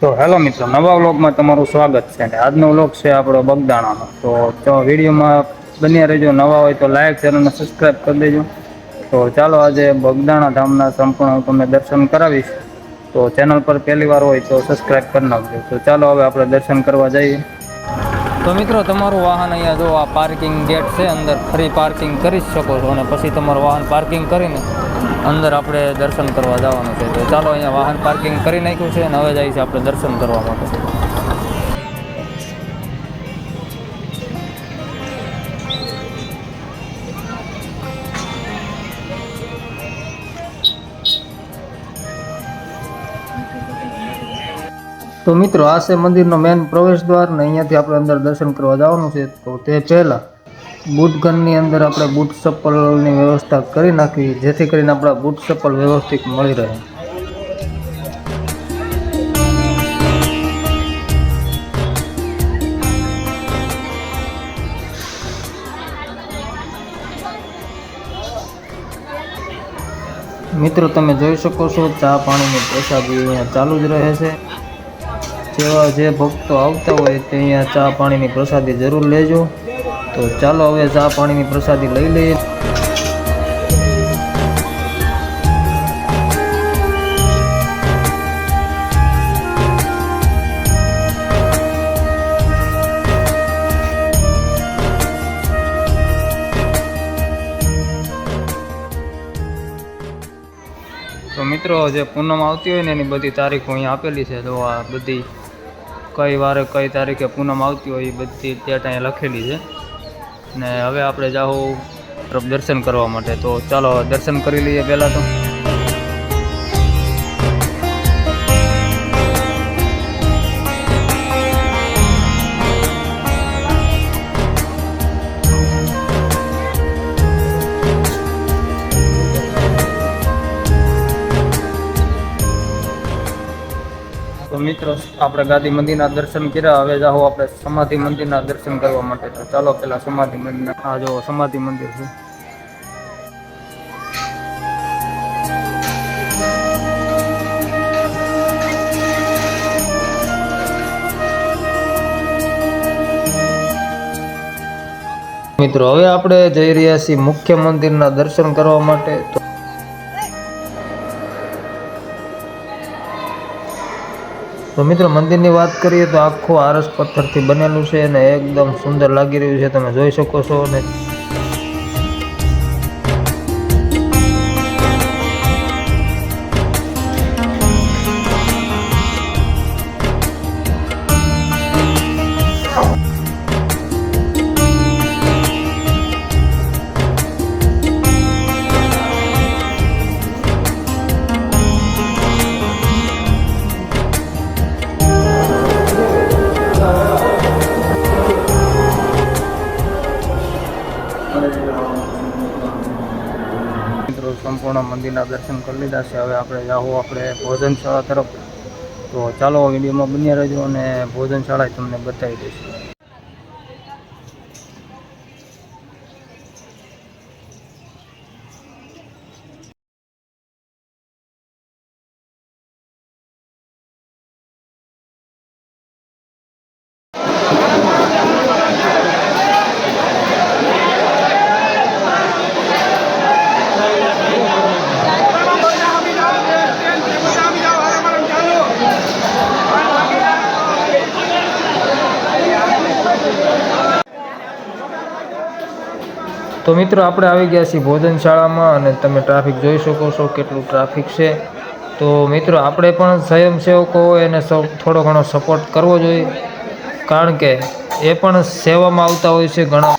તો હેલો મિત્રો, નવા વ્લોગમાં તમારું સ્વાગત છે અને આજનો વ્લોગ છે આપણો બગદાણાનો. તો તો વિડીયોમાં બન્યા રહેજો, નવા હોય તો લાઈક, શેર અને સબસ્ક્રાઈબ કરી દેજો. તો ચાલો આજે બગદાણા ધામના સંપૂર્ણ તમે દર્શન કરાવીશ. તો ચેનલ પર પહેલી વાર હોય તો સબસ્ક્રાઈબ કરી નાખજો. તો ચાલો હવે આપણે દર્શન કરવા જઈએ. તો મિત્રો, તમારું વાહન અહીંયા જો આ પાર્કિંગ ગેટ છે, અંદર ફ્રી પાર્કિંગ કરી શકો છો અને પછી તમારું વાહન પાર્કિંગ કરીને અંદર આપણે દર્શન કરવા જવાનું છે. તો ચાલો અહીંયા વાહન પાર્કિંગ કરી નાખ્યું છે અને હવે જાય છે આપણે દર્શન કરવા માટે. તો મિત્રો, આ છે મંદિરનો મેન પ્રવેશ દ્વાર ને અહીંયાથી આપણે અંદર દર્શન કરવા જવાનું છે. તો તે પહેલાં બુટ અંદર આપણે બૂટ ચપ્પલની વ્યવસ્થા કરી નાખવી જેથી કરીને આપણા બૂટ ચપ્પલ વ્યવસ્થિત મળી રહે. મિત્રો, તમે જોઈ શકો છો, ચા પાણીની પ્રસાદી અહીંયા ચાલુ જ રહે છે. જેવા જે ભક્તો આવતા હોય તે અહીંયા ચા પાણીની પ્રસાદી જરૂર લેજો. તો ચાલો હવે ચા પાણીની પ્રસાદી લઈ લઈએ. તો મિત્રો, જે પૂનમ આવતી હોય ને એની બધી તારીખો અહીંયા આપેલી છે. તો આ બધી કઈ વારે, કઈ તારીખે પૂનમ આવતી હોય એ બધી ડેટ અહીંયા લખેલી છે. ને હવે આપણે જાઉં દર્શન કરવા માટે. તો ચાલો દર્શન કરી લઈએ પહેલાં તો. મિત્રો આપણે ગાંધી મંદિરના દર્શન કર્યા. હવે જાઓ આપણે સમાધિ મંદિરના દર્શન કરવા માટે. તો ચાલો પેલા સમાધિ મંદિર આ જો સમાધિ મંદિર છે. મિત્રો, હવે આપણે જઈ રહ્યા છીએ મુખ્ય મંદિરના દર્શન કરવા માટે. તો તો મિત્રો, મંદિરની વાત કરીએ તો આખું આરસ પથ્થરથી બનેલું છે અને એકદમ સુંદર લાગી રહ્યું છે. તમે જોઈ શકો છો અને મિત્રો, સંપૂર્ણ મંદિરના દર્શન કરી લીધા છે. હવે આપણે જાઓ આપણે ભોજનશાળા તરફ. તો ચાલો વિડીયોમાં બન્યા રહેજો અને ભોજનશાળા તમને બતાવી દઈશું. તો મિત્રો આપણે આવી ગયા છીએ ભોજનશાળામાં અને તમે ટ્રાફિક જોઈ શકો છો કેટલું ટ્રાફિક છે. તો મિત્રો આપણે પણ સ્વયંસેવકો હોય એને થોડો ઘણો સપોર્ટ કરવો જોઈએ. કારણ કે એ પણ સેવામાં આવતા હોય છે ઘણા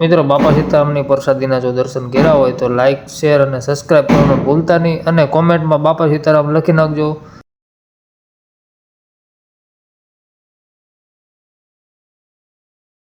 મિત્રો, બાપા સીતારામની પ્રસાદીના જો દર્શન કર્યા હોય તો લાઇક શેર અને સબસ્ક્રાઈબ કરવાનું ભૂલતા નહીં અને કોમેન્ટમાં બાપા સીતારામ લખી નાખજો.